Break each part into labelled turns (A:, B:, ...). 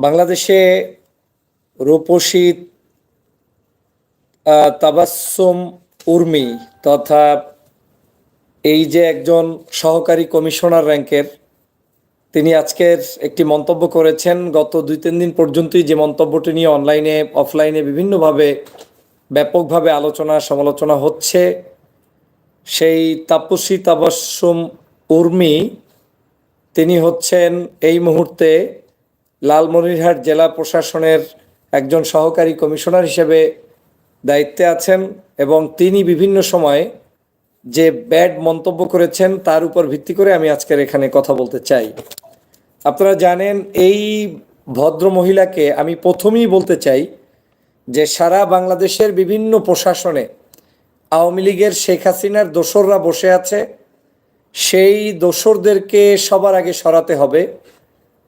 A: বাংলাদেশে রূপসী আহ, তাবাসসুম উর্মি তথা এই যে একজন সহকারী কমিশনার র্যাঙ্কের তিনি আজকের একটি মন্তব্য করেছেন। গত দুই তিন দিন পর্যন্তই যে মন্তব্যটি নিয়ে অনলাইনে অফলাইনে বিভিন্নভাবে ব্যাপকভাবে আলোচনা সমালোচনা হচ্ছে। সেই তাপসী তাবাসুম উর্মি তিনি হচ্ছেন এই মুহূর্তে লালমনিরহাট জেলা প্রশাসনের একজন সহকারী কমিশনার হিসেবে দায়িত্বে আছেন এবং তিনি বিভিন্ন সময়ে যে ব্যাড মন্তব্য করেছেন তার উপর ভিত্তি করে আমি আজকের এখানে কথা বলতে চাই। আপনারা জানেন, এই ভদ্র মহিলাকে আমি প্রথমেই বলতে চাই যে সারা বাংলাদেশের বিভিন্ন প্রশাসনে আওয়ামী লীগের শেখ হাসিনার দোসররা বসে আছে। সেই দোসরদেরকে সবার আগে সরাতে হবে।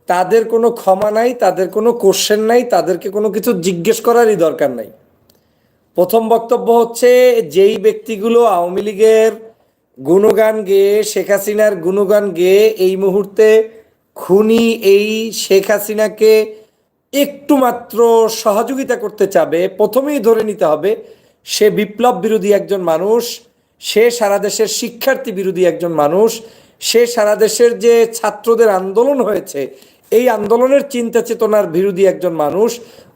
A: তাদের কোনো ক্ষমা নাই, তাদের কোনো কোশ্চেন নাই, তাদেরকে কোনো কিছু জিজ্ঞেস করারই দরকার নাই। প্রথম বক্তব্য হচ্ছে, যেই ব্যক্তিগুলো আওয়ামী লীগের গুণগান গেয়ে, শেখ হাসিনার গুণগান গেয়ে এই মুহূর্তে খুনি এই শেখ হাসিনাকে একটু মাত্র সহযোগিতা করতে চাবে, প্রথমেই ধরে নিতে হবে, সে বিপ্লব বিরোধী একজন মানুষ, সে সারা দেশের শিক্ষার্থী বিরোধী একজন মানুষ, সে সারা দেশের যে ছাত্রদের আন্দোলন হয়েছে এই আন্দোলনের চিন্তা চেতনার বিরোধী একজন মানুষ।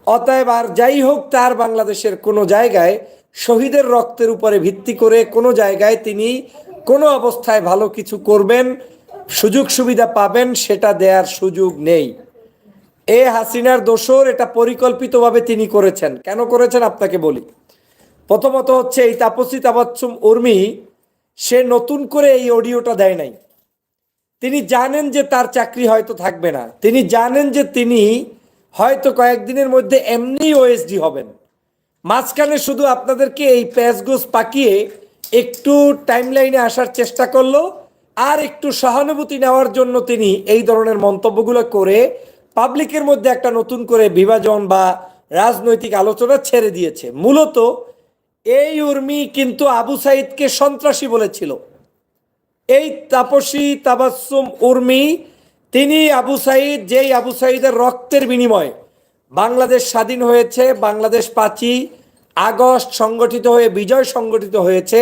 A: অতএব আর যাই হোক, তার বাংলাদেশের কোনো জায়গায় শহীদের রক্তের উপরে ভিত্তি করে কোনো জায়গায় তিনি কোনো অবস্থায় ভালো কিছু করবেন, সুযোগ সুবিধা পাবেন, সেটা দেওয়ার সুযোগ নেই। এ হাসিনার দোসর এটা পরিকল্পিতভাবে তিনি করেছেন। কেন করেছেন আপনাকে বলি? প্রথমত হচ্ছে এই তাপসী তাবাচ্ছুম উর্মি, সে নতুন করে এই অডিওটা দেয় নাই। তিনি জানেন যে তার চাকরি হয়তো থাকবে না। তিনি জানেন যে তিনি হয়তো কয়েকদিনের মধ্যে এমনি ওএসডি হবেন। মাঝখানে শুধু আপনাদেরকে এই প্যাচগোস পাকিয়ে একটু টাইমলাইনে আসার চেষ্টা করল আর একটু সহানুভূতি নেওয়ার জন্য তিনি এই ধরনের মন্তব্যগুলো করে পাবলিকের মধ্যে একটা নতুন করে বিভাজন বা রাজনৈতিক আলোচনা ছেড়ে দিয়েছে। মূলত এই উর্মি কিন্তু আবু সাইদকে সন্ত্রাসী বলেছিল। এই তাপসী তাবাসুম উর্মি, তিনি আবু সাইদ যেই আবু সাইদের রক্তের বিনিময়ে বাংলাদেশ স্বাধীন হয়েছে, বাংলাদেশ পাঁচই আগস্ট সংগঠিত হয়ে, বিজয় সংগঠিত হয়েছে,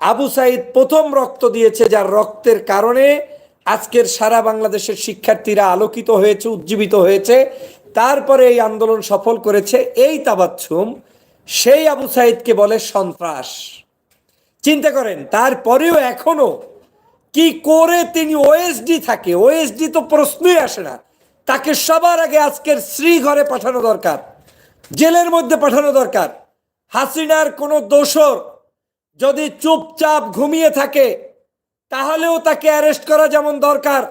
A: আবু সাইদ প্রথম রক্ত দিয়েছে যার রক্তের কারণে আজকের সারা বাংলাদেশের শিক্ষার্থীরা আলোকিত হয়েছে, উজ্জীবিত হয়েছে, তারপরে এই আন্দোলন সফল করেছে। এই তাবাচ্ছুম সেই আবু সাইদকে বলে সন্ত্রাস। চিন্তা করেন, তারপরেও এখনও কি করে তিনি ওএসডি থাকে? ওএসডি তো প্রশ্নই আসে না। তাকে সবার আগে আজকের শ্রীঘরে পাঠানো দরকার। জেলের মধ্যে পাঠানো দরকার। হাসিনার কোনো দোষর যদি চুপচাপ ঘুমিয়ে থাকে, তাহলেও তাকে অ্যারেস্ট করা যেমন দরকার।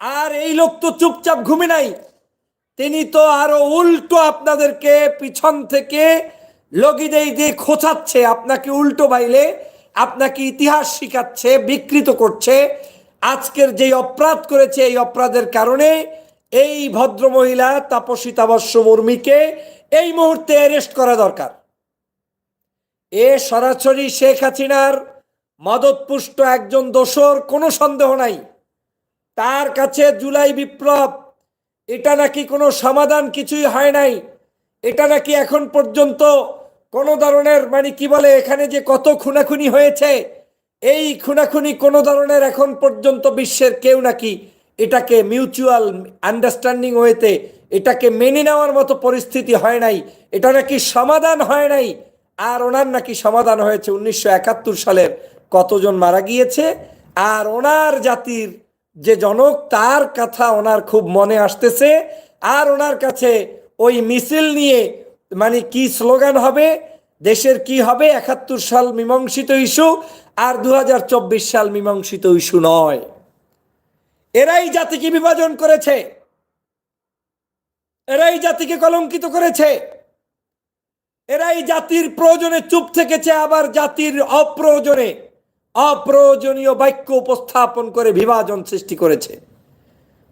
A: আর এই লোক তো চুপচাপ ঘুমে নাই। তিনি তো আরও উল্টো আপনাদেরকে পিছন থেকে লগিদেই দিয়ে খোঁচাচ্ছে। আপনাকে উল্টো বাইলে আপনাকে ইতিহাস শিখাচ্ছে, বিকৃত করছে। আজকের যেই অপরাধ করেছে এই অপরাধের কারণে এই ভদ্র মহিলা তাপসী তাবস্য মুর্মিকে এই মুহূর্তে অ্যারেস্ট করা দরকার। এ সরাসরি শেখ হাসিনার মদতপুষ্ট একজন দোসর কোনো সন্দেহ নাই। তার কাছে জুলাই বিপ্লব, এটা নাকি কোনো সমাধান কিছুই হয় নাই। এটা নাকি এখন পর্যন্ত কোনো ধরনের মানে কি বলে, এখানে যে কত খুনাখুনি হয়েছে, এই খুনাখুনি কোনো ধরনের এখন পর্যন্ত বিশ্বের কেউ নাকি এটাকে মিউচুয়াল আন্ডারস্ট্যান্ডিং হয়েতে, এটাকে মেনে নেওয়ার মতো পরিস্থিতি হয় নাই, এটা নাকি সমাধান হয় নাই, আর ওনার নাকি সমাধান হয়েছে উনিশশো একাত্তর সালের কতজন মারা গিয়েছে, আর ওনার জাতির যে জনক, তার কথা ওনার খুব মনে আসতেছে, আর ওনার কাছে ওই মিছিল নিয়ে মানে কি স্লোগান হবে? দেশের কি হবে? একাত্তর সাল মীমাংসিত ইস্যু আর দু হাজার চব্বিশ সাল মীমাংসিত ইস্যু নয়। এরাই জাতিকে বিভাজন করেছে। এরাই জাতিকে কলঙ্কিত করেছে। এরাই জাতির প্রয়োজনে চুপ থেকেছে, আবার জাতির অপ্রয়োজনে, অপ্রয়োজনীয় বাক্য উপস্থাপন করে বিভাজন সৃষ্টি করেছে।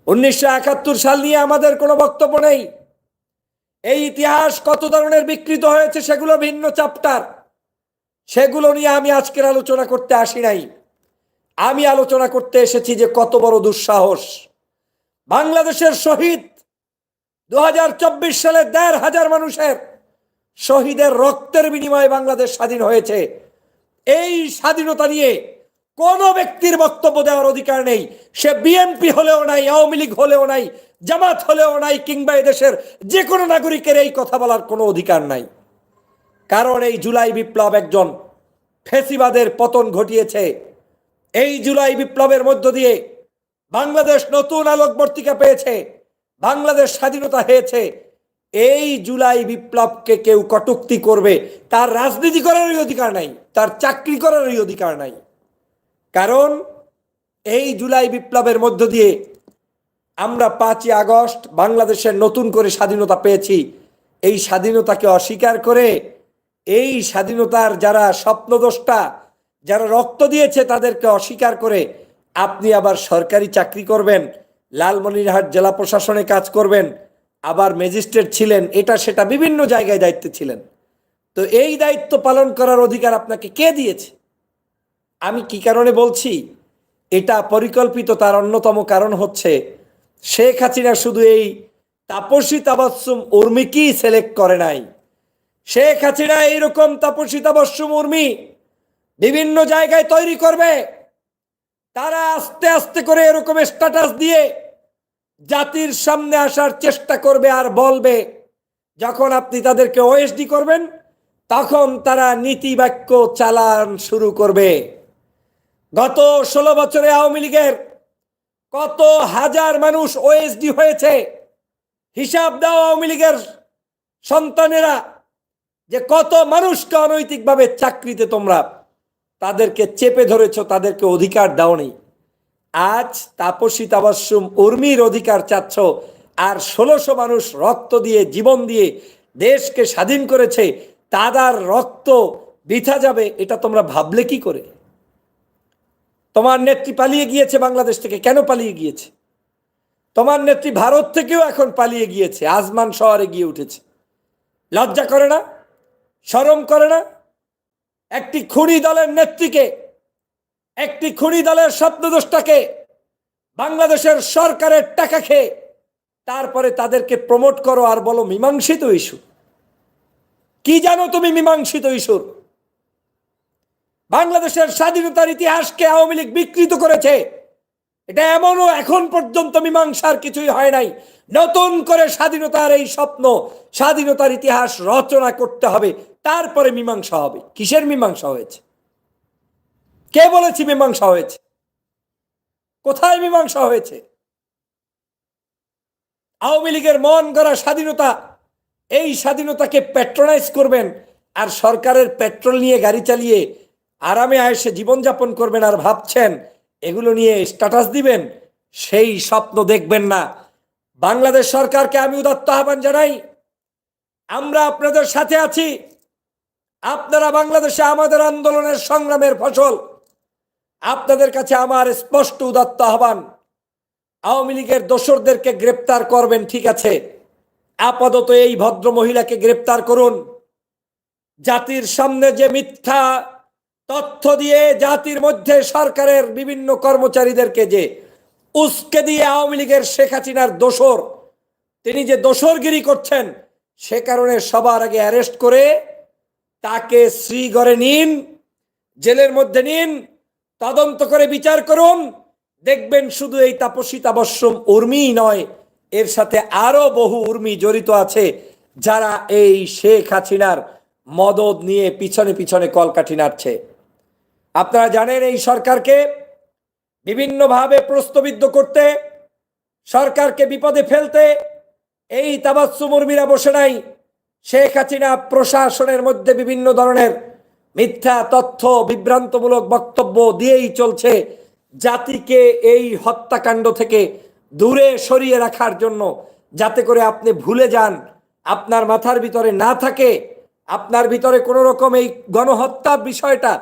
A: উনিশশো একাত্তর সাল নিয়ে আমাদের কোনো বক্তব্য নেই। এই ইতিহাস কত ধরনের বিকৃত হয়েছে সেগুলো ভিন্ন চ্যাপ্টার সেগুলো নিয়ে আমি আজকের আলোচনা করতে আসি নাই। আমি আলোচনা করতে এসেছি যে কত বড় দুঃসাহস। বাংলাদেশের শহীদ দু হাজার চব্বিশ সালে দেড় হাজার মানুষের শহীদের রক্তের বিনিময়ে বাংলাদেশ স্বাধীন হয়েছে। এই স্বাধীনতা নিয়ে কোন ব্যক্তির বক্তব্য দেওয়ার অধিকার নেই। সে বিএনপি হলেও নাই, আওয়ামী লীগ হলেও নাই, জামাত হলেও নাই, কিংবা এদেশের যে কোনো নাগরিকের এই কথা বলার কোনো অধিকার নাই। কারণ এই জুলাই বিপ্লব একজন ফেসিবাদের পতন ঘটিয়েছে। এই জুলাই বিপ্লবের মধ্য দিয়ে বাংলাদেশ নতুন আলোকবর্তিকা পেয়েছে, বাংলাদেশ স্বাধীনতা হয়েছে। এই জুলাই বিপ্লবকে কেউ কটুক্তি করবে, তার রাজনীতি করারই অধিকার নাই, তার চাকরি করারই অধিকার নাই। কারণ এই জুলাই বিপ্লবের মধ্য দিয়ে আমরা পাঁচই আগস্ট বাংলাদেশের নতুন করে স্বাধীনতা পেয়েছি। এই স্বাধীনতাকে অস্বীকার করে এই স্বাধীনতার যারা স্বপ্নদোষ্টা যারা রক্ত দিয়েছে তাদেরকে অস্বীকার করে আপনি আবার সরকারি চাকরি করবেন, লালমনিরহাট জেলা প্রশাসনে কাজ করবেন, আবার ম্যাজিস্ট্রেট ছিলেন, এটা সেটা বিভিন্ন জায়গায় দায়িত্বে ছিলেন। তো এই দায়িত্ব পালন করার অধিকার আপনাকে কে দিয়েছে? আমি কি কারণে বলছি? এটা পরিকল্পিত তার অন্যতম কারণ হচ্ছে শেখ হাসিনা শুধু এই তাপসী তাবাসুম উর্মিকেই সিলেক্ট করে নাই। শেখ হাসিনা এইরকম তাপসী তাবাসুম উর্মি বিভিন্ন জায়গায় তৈরি করবে। তারা আস্তে আস্তে করে এরকম স্ট্যাটাস দিয়ে জাতির সামনে আসার চেষ্টা করবে আর বলবে, যখন আপনি তাদেরকে ওএসডি করবেন, তখন তারা নীতি বাক্য চালান শুরু করবে। গত ষোলো বছরে আওয়ামী লীগের কত হাজার মানুষ ওএসডি হয়েছে, হিসাব দাও আওয়ামী লীগের সন্তানেরা যে কত মানুষকে অনৈতিকভাবে চাকরিতে তোমরা তাদেরকে চেপে ধরেছ, তাদেরকে অধিকার দাওনি আজ তাপসী তাবাসুম উর্মির অধিকার চাচ্ছ, আর ষোলোশো মানুষ রক্ত দিয়ে, জীবন দিয়ে দেশকে স্বাধীন করেছে, তাদের রক্ত বৃথা যাবে, এটা তোমরা ভাবলে কি করে? তোমার নেত্রী পালিয়ে গিয়েছে বাংলাদেশ থেকে। কেন পালিয়ে গিয়েছে? তোমার নেত্রী ভারত থেকেও এখন পালিয়ে গিয়েছে। আজমান শহরে গিয়ে উঠেছে। লজ্জা করে না? শরম করে না? একটি খুনি দলের নেত্রীকে, একটি খুনি দলের স্বপ্নদোষটাকে বাংলাদেশের সরকারের টাকা খেয়ে তারপরে তাদেরকে প্রমোট করো আর বলো মীমাংসিত ইস্যু। কি জানো তুমি মীমাংসিত ইস্যুর? বাংলাদেশের স্বাধীনতার ইতিহাসকে আওয়ামী লীগ বিকৃত করেছে। এটা এমনও এখন পর্যন্ত মীমাংসার কিছুই হয় নাই। নতুন করে স্বাধীনতার এই স্বপ্ন, স্বাধীনতার ইতিহাস রচনা করতে হবে। তারপরে মীমাংসা হবে। কিসের মীমাংসা হয়েছে? কে বলেছে মীমাংসা হয়েছে? কোথায় মীমাংসা হয়েছে? আওয়ামী লীগের মন গড়া স্বাধীনতা, এই স্বাধীনতাকে প্যাট্রোনাইজ করবেন আর সরকারের পেট্রোল নিয়ে গাড়ি চালিয়ে আরামে আয়েসে জীবনযাপন করবেন আর ভাবছেন, এগুলো নিয়ে স্ট্যাটাস দিবেন? সেই স্বপ্ন দেখবেন না। বাংলাদেশ সরকারকে আমি উদাত্ত আহ্বান জানাই, আমরা আপনাদের সাথে আছি। আপনারা বাংলাদেশে আমাদের আন্দোলনের সংগ্রামের ফসল। আপনাদের কাছে আমার স্পষ্ট উদাত্ত আহ্বান, আওয়ামী লীগের দোসরদেরকে গ্রেপ্তার করবেন, ঠিক আছে। আপাতত এই ভদ্র মহিলাকে গ্রেপ্তার করুন। জাতির সামনে যে মিথ্যা তথ্য দিয়ে জাতির মধ্যে সরকারের বিভিন্ন কর্মচারীদেরকে যে উস্কে দিয়ে আওয়ামী লীগের শেখ হাসিনার দোসর, তিনি যে দোসরগিরি করছেন, সে কারণে সবার আগে অ্যারেস্ট করে তাকে শ্রীগড়ে নিন, জেলের মধ্যে নিন, তদন্ত করে বিচার করুন। দেখবেন শুধু এই তাপসী তাবস্যম উর্মিই নয়, এর সাথে আরও বহু উর্মি জড়িত আছে, যারা এই শেখ হাসিনার মদত নিয়ে পিছনে পিছনে কলকাঠি নাড়ছে। আপনারা জানেন এই সরকারকে বিভিন্নভাবে প্রস্তবিদ্ধ করতে, সরকারকে বিপদে ফেলতে এই তাবাসুম উর্মিরা বসে নাই। শেখ হাসিনা প্রশাসনের মধ্যে বিভিন্ন ধরনের মিথ্যা, তথ্য, বিভ্রান্তমূলক বক্তব্য দিয়েই চলছে জাতিকে এই হত্যাকাণ্ড থেকে দূরে সরিয়ে রাখার জন্য। যাতে করে আপনি ভুলে যান, আপনার মাথার ভিতরে না থাকে, আপনার ভিতরে কোনো রকম এই গণহত্যা বিষয়টা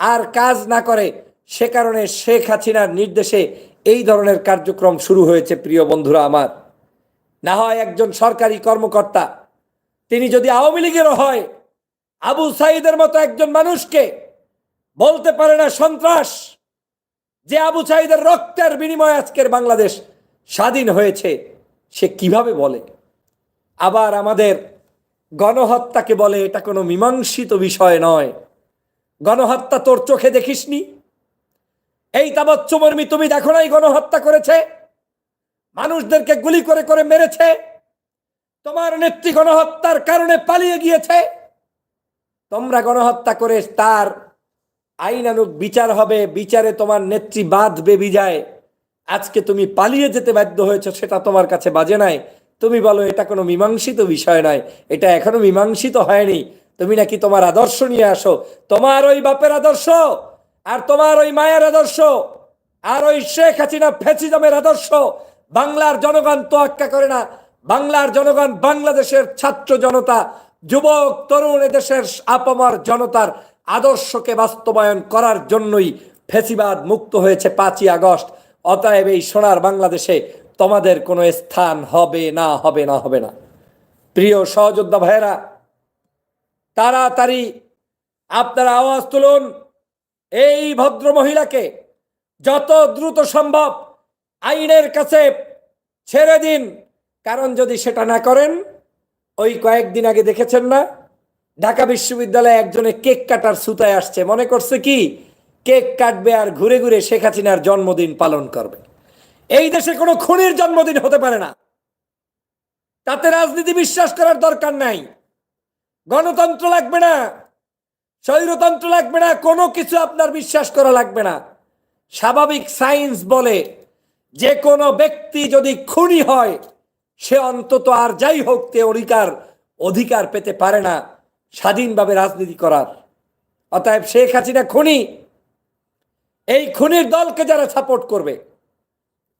A: আর কাজ না করে, সে কারণে শেখ হাসিনার নির্দেশে এই ধরনের কার্যক্রম শুরু হয়েছে, প্রিয় বন্ধুরা আমার। না হয় একজন সরকারি কর্মকর্তা, তিনি যদি আওয়ামী লীগেরও হয়, আবু সাইদের মতো একজন মানুষকে বলতে পারে না সন্ত্রাস, যে আবু সাইদের রক্তের বিনিময়ে আজকের বাংলাদেশ স্বাধীন হয়েছে, সে কীভাবে বলে? আবার আমাদের গণহত্যাকে বলে, এটা কোনো মীমাংসিত বিষয় নয়। গণহত্যা তোর চোখে দেখিসনি? এই তাবৎ চুমর্মি তুমি দেখো নাই গণহত্যা করেছে? মানুষদেরকে গুলি করে করে মেরেছে? তোমার নেত্রী গণহত্যার কারণে পালিয়ে গিয়েছে? তোমরা গণহত্যা করে তার আইনানুক বিচার হবে, বিচারে তোমার নেত্রী বাঁধবে বিজায় আজকে তুমি পালিয়ে যেতে বাধ্য হয়েছে, সেটা তোমার কাছে বাজে নাই। তুমি বলো, এটা কোনো মীমাংসিত বিষয় নয়, এটা এখনও মীমাংসিত হয়নি। তুমি নাকি তোমার আদর্শ নিয়ে আসো? তোমার ওই বাপের আদর্শ আর তোমার ওই মায়ের আদর্শ আর ওই শেখ হাসিনা ফেসিজমের আদর্শ। বাংলার জনগণ তোয়াক্কা করে না। বাংলার জনগণ বাংলাদেশের ছাত্র জনতা, যুবক, তরুণ এদেশের আপামার জনতার আদর্শকে বাস্তবায়ন করার জন্যই ফেসিবাদ মুক্ত হয়েছে পাঁচই আগস্ট। অতএব এই সোনার বাংলাদেশে তোমাদের কোনো স্থান হবে না হবে না হবে না। প্রিয় সহযোদ্ধা ভাইয়েরা তাড়াতাড়ি আপনারা আওয়াজ তুলুন। এই ভদ্র মহিলাকে যত দ্রুত সম্ভব আইনের কাছে ছেড়ে দিন। কারণ যদি সেটা না করেন, ওই কয়েকদিন আগে দেখেছেন না, ঢাকা বিশ্ববিদ্যালয়ে একজনে কেক কাটার সুতায় আসছে। মনে করছে কি? কেক কাটবে আর ঘুরে ঘুরে শেখ হাসিনার জন্মদিন পালন করবে। এই দেশে কোনো খুনির জন্মদিন হতে পারে না। তাতে রাজনীতি বিশ্বাস করার দরকার নাই। গণতন্ত্র লাগবে না, স্বৈরতন্ত্র লাগবে না, কোনো কিছু আপনার বিশ্বাস করা লাগবে না। স্বাভাবিক সায়েন্স বলে, যে কোনো ব্যক্তি যদি খুনি হয়, সে অন্তত আর যাই হোক তে অধিকার অধিকার পেতে পারে না স্বাধীনভাবে রাজনীতি করার। অতএব শেখ হাসিনা খুনি, এই খুনির দলকে যারা সাপোর্ট করবে,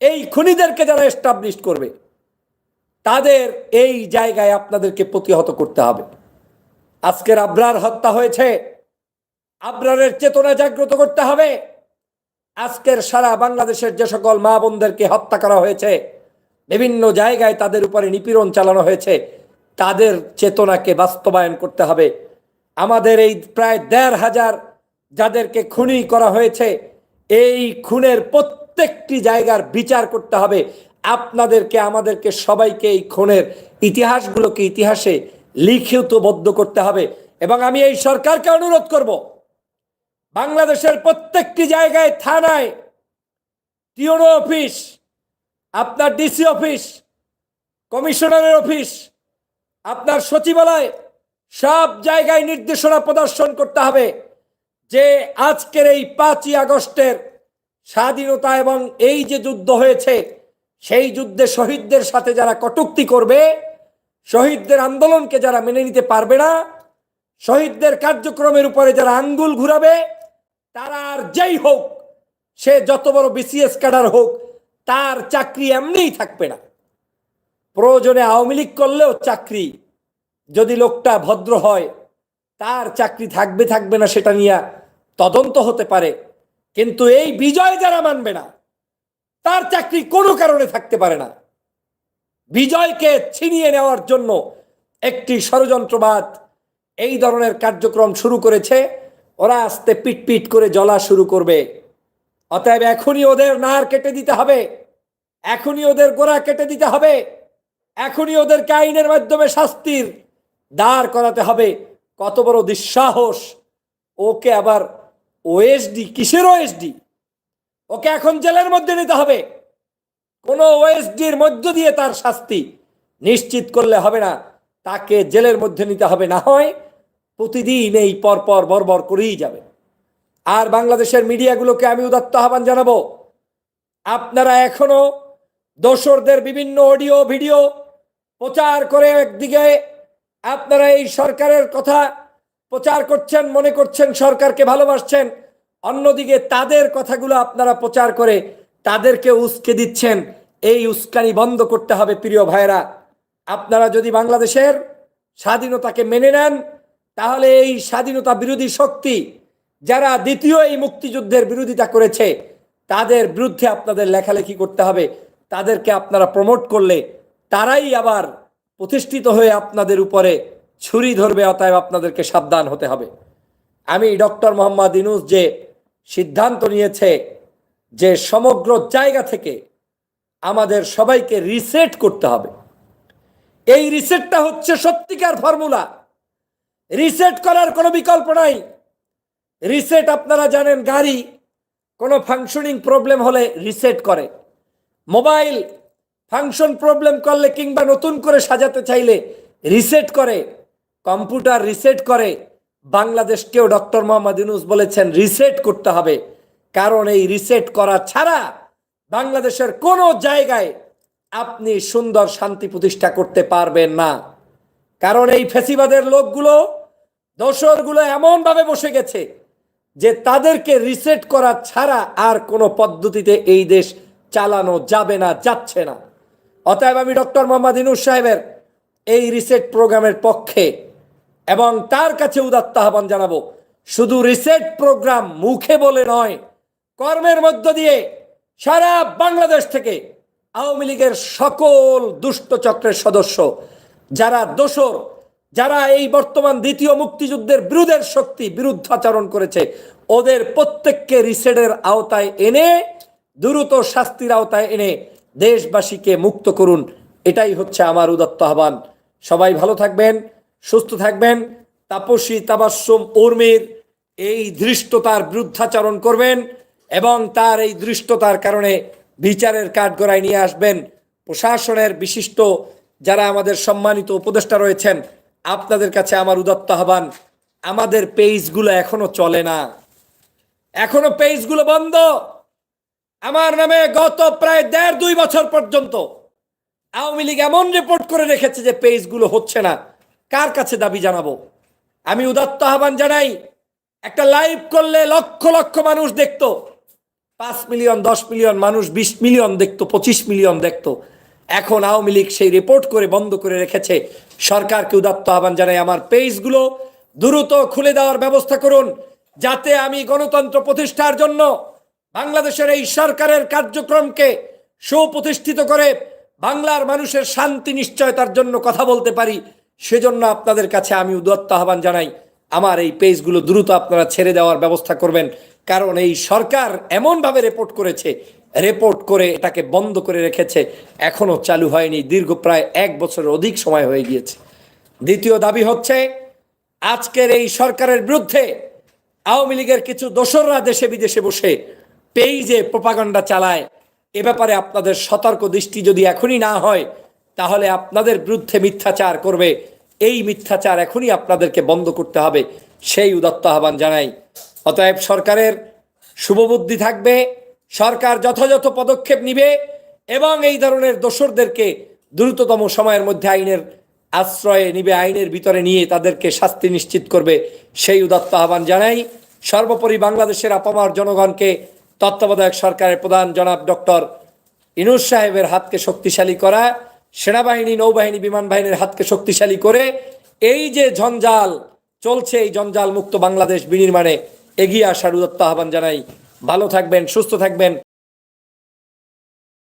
A: এই খুনিদেরকে যারা এস্টাবলিশ করবে, তাদের এই জায়গায় আপনাদেরকে প্রতিহত করতে হবে। আজকের আবরার হত্যা হয়েছে। আবরারের চেতনা জাগ্রত করতে হবে। আজকের সারা বাংলাদেশের যে সকল মা বোনদেরকে হত্যা করা হয়েছে, বিভিন্ন জায়গায় তাদের উপরে নিপীড়ন চালানো হয়েছে, তাদের চেতনাকে বাস্তবায়ন করতে হবে। আমাদের এই প্রায় দেড় হাজার যাদেরকে খুনি করা হয়েছে, এই খুনের প্রত্যেকটি জায়গার বিচার করতে হবে। আপনাদেরকে, আমাদেরকে সবাইকে এই খুনের ইতিহাসগুলোকে ইতিহাসে লিখিতবদ্ধ করতে হবে। এবং আমি এই সরকারকে অনুরোধ করব, বাংলাদেশের প্রত্যেকটি জায়গায়, থানায় টিওনো অফিস, আপনার ডিসি অফিস, কমিশনারের অফিস, আপনার সচিবালয়, সব জায়গায় নির্দেশনা প্রদর্শন করতে হবে যে আজকের এই পাঁচই আগস্টের স্বাধীনতা এবং এই যে যুদ্ধ হয়েছে, সেই যুদ্ধে শহীদদের সাথে যারা কটুক্তি করবে শহীদদের আন্দোলনকে যারা মেনে নিতে পারবে না, শহীদদের কার্যক্রমের উপরে যারা আঙ্গুল ঘুরাবে, তারা আর যেই হোক, সে যত বড় বিসিএস ক্যাডার হোক, তার চাকরি এমনিই থাকবে না। প্রয়োজনে আওয়ামী লীগ করলেও চাকরি, যদি লোকটা ভদ্র হয়, তার চাকরি থাকবে থাকবে না সেটা নিয়ে তদন্ত হতে পারে, কিন্তু এই বিজয় যারা মানবে না, তার চাকরি কোনো কারণে থাকতে পারে না। বিজয়কে ছিনিয়ে নেওয়ার জন্য একটি ষড়যন্ত্রবাদ। এই ধরনের কার্যক্রম শুরু করেছে, ওরা আস্তে পিট পিট করে জ্বলা শুরু করবে। অতএব এখনই ওদের নার কেটে দিতে হবে। এখনই ওদের গোড়া কেটে দিতে হবে। এখনই ওদেরকে আইনের মাধ্যমে শাস্তির দাঁড় করাতে হবে। কত বড় দুঃসাহস। ওকে আবার ওএসডি, কিসের ওএসডি? ওকে এখন জেলের মধ্যে নিতে হবে। কোনো ওএসডির মধ্য দিয়ে তার শাস্তি নিশ্চিত করলে হবে না। তাকে জেলের মধ্যে নিতে হবে, না হয় প্রতিদিন এই পরপর বর্বর করেই যাবে। আর বাংলাদেশের মিডিয়াগুলোকে আমি উদাত্ত আহ্বান জানাব, আপনারা এখনও দোসরদের বিভিন্ন অডিও, ভিডিও প্রচার করে একদিকে আপনারা এই সরকারের কথা প্রচার করছেন, মনে করছেন সরকারকে ভালোবাসছেন, অন্যদিকে তাদের কথাগুলো আপনারা প্রচার করে তাদেরকে উস্কে দিচ্ছেন। এই উস্কানি বন্ধ করতে হবে প্রিয় ভাইরা আপনারা যদি বাংলাদেশের স্বাধীনতাকে মেনে নেন, তাহলে এই স্বাধীনতা বিরোধী শক্তি যারা দ্বিতীয় এই মুক্তিযুদ্ধের বিরোধিতা করেছে, তাদের বিরুদ্ধে আপনাদের লেখালেখি করতে হবে। তাদেরকে আপনারা প্রমোট করলে তারাই আবার প্রতিষ্ঠিত হয়ে আপনাদের উপরে ছুরি ধরবে, অতএব আপনাদেরকে সাবধান হতে হবে। আমি ডক্টর মোহাম্মদ ইনুস যে সিদ্ধান্ত নিয়েছে যে সমগ্র জায়গা থেকে আমাদের সবাইকে রিসেট করতে হবে। এই রিসেটটা হচ্ছে সত্যিকার ফর্মুলা রিসেট করার কোনো বিকল্প নাই। রিসেট আপনারা জানেন গাড়ি, কোনো ফাংশনিং প্রবলেম হলে রিসেট করে। মোবাইল ফাংশন প্রবলেম করলে কিংবা নতুন করে সাজাতে চাইলে রিসেট করে। কম্পিউটার রিসেট করে। বাংলাদেশকেও ডক্টর মোহাম্মদ ইউনুস বলেছেন রিসেট করতে হবে। কারণ এই রিসেট করা ছাড়া বাংলাদেশের কোনো জায়গায় আপনি সুন্দর শান্তি প্রতিষ্ঠা করতে পারবেন না। কারণ এই ফেসিবাদের লোকগুলো, দোসরগুলো এমনভাবে বসে গেছে যে তাদেরকে রিসেট করা ছাড়া আর কোনো পদ্ধতিতে এই দেশ চালানো যাবে না, যাচ্ছে না। অতএব আমি ডক্টর মোহাম্মদ ইনুস সাহেবের এই রিসেট প্রোগ্রামের পক্ষে এবং তার কাছে উদাত্ত আহ্বান জানাব, শুধু রিসেট প্রোগ্রাম মুখে বলে নয় কর্মের মধ্য দিয়ে সারা বাংলাদেশ থেকে আওয়ামী লীগের সকল দুষ্ট চক্রের সদস্য, যারা দোসর যারা এই বর্তমান দ্বিতীয় মুক্তিযুদ্ধের বিরোধের শক্তি বিরুদ্ধাচরণ করেছে, ওদের প্রত্যেককে রিসেটের আওতায় এনে, দ্রুত শাস্তির আওতায় এনে দেশবাসীকে মুক্ত করুন। এটাই হচ্ছে আমার উদত্ত আহ্বান। সবাই ভালো থাকবেন, সুস্থ থাকবেন। তাপসী তাবাসুম উর্মির এই ধৃষ্টতার বিরুদ্ধাচরণ করবেন। এবং তার এই দৃষ্টতার কারণে বিচারের কাঠগড়ায় নিয়ে আসবেন প্রশাসনের বিশিষ্ট যারা আমাদের সম্মানিত উপদেষ্টা রয়েছেন। আপনাদের কাছে আমার উদত্ত আহ্বান, আমাদের পেজগুলো এখনও চলে না। এখনও পেজগুলো বন্ধ। আমার নামে গত প্রায় দেড় দুই বছর পর্যন্ত আওয়ামী লীগ এমন রিপোর্ট করে রেখেছে যে পেজগুলো হচ্ছে না। কার কাছে দাবি জানাব? আমি উদাত্ত আহ্বান জানাই, একটা লাইভ করলে লক্ষ লক্ষ মানুষ দেখতো। পাঁচ মিলিয়ন, দশ মিলিয়ন মানুষ, বিশ মিলিয়ন দেখতো, পঁচিশ মিলিয়ন দেখতো। এখন আওয়ামী লীগ সেই রিপোর্ট করে বন্ধ করে রেখেছে। সরকারকে উদাত্ত আহ্বান জানাই আমার পেজগুলো দ্রুত খুলে দেওয়ার ব্যবস্থা করুন, যাতে আমি গণতন্ত্র প্রতিষ্ঠার জন্য বাংলাদেশের এই সরকারের কার্যক্রমকে সুপ্রতিষ্ঠিত করে বাংলার মানুষের শান্তি, নিশ্চয়তার জন্য কথা বলতে পারি। সেজন্য আপনাদের কাছে আমি উদত্ত আহ্বান জানাই। আমার এই পেজগুলো দ্রুত আপনারা ছেড়ে দেওয়ার ব্যবস্থা করবেন। কারণ এই সরকার এমনভাবে রিপোর্ট করেছে রিপোর্ট করে এটাকে বন্ধ করে রেখেছে, এখনও চালু হয়নি, দীর্ঘ প্রায় এক বছরের অধিক সময় হয়ে গিয়েছে। দ্বিতীয় দাবি হচ্ছে, আজকের এই সরকারের বিরুদ্ধে আওয়ামী লীগের কিছু দোসররা দেশে বিদেশে বসে পেইজে প্রপাগান্ডা চালায়। এ ব্যাপারে আপনাদের সতর্ক দৃষ্টি যদি এখনই না হয়, তাহলে আপনাদের বিরুদ্ধে মিথ্যাচার করবে। এই মিথ্যাচার এখনই আপনাদেরকে বন্ধ করতে হবে, সেই উদত্ত আহ্বান জানাই। অতএব সরকারের শুভবুদ্ধি থাকবে, সরকার যথাযথ পদক্ষেপ নিবে এবং এই ধরনের দোসরদেরকে দ্রুততম সময়ের মধ্যে আইনের আশ্রয়ে নিবে, আইনের ভিতরে নিয়ে তাদেরকে শাস্তি নিশ্চিত করবে সেই উদাত্ত আহ্বান জানাই। সর্বোপরি বাংলাদেশের আপামার জনগণকে তত্ত্বাবধায়ক সরকারের প্রধান জনাব ডক্টর ইনুস সাহেবের হাতকে শক্তিশালী করা, সেনাবাহিনী, নৌবাহিনী, বিমান বাহিনীর হাতকে শক্তিশালী করে এই যে ঝঞ্ঝাল চলছে, এই জঞ্জাল মুক্ত বাংলাদেশ বিনির্মাণে এগিয়ে আসার উদত্ত আহ্বান জানাই। ভালো থাকবেন সুস্থ থাকবেন।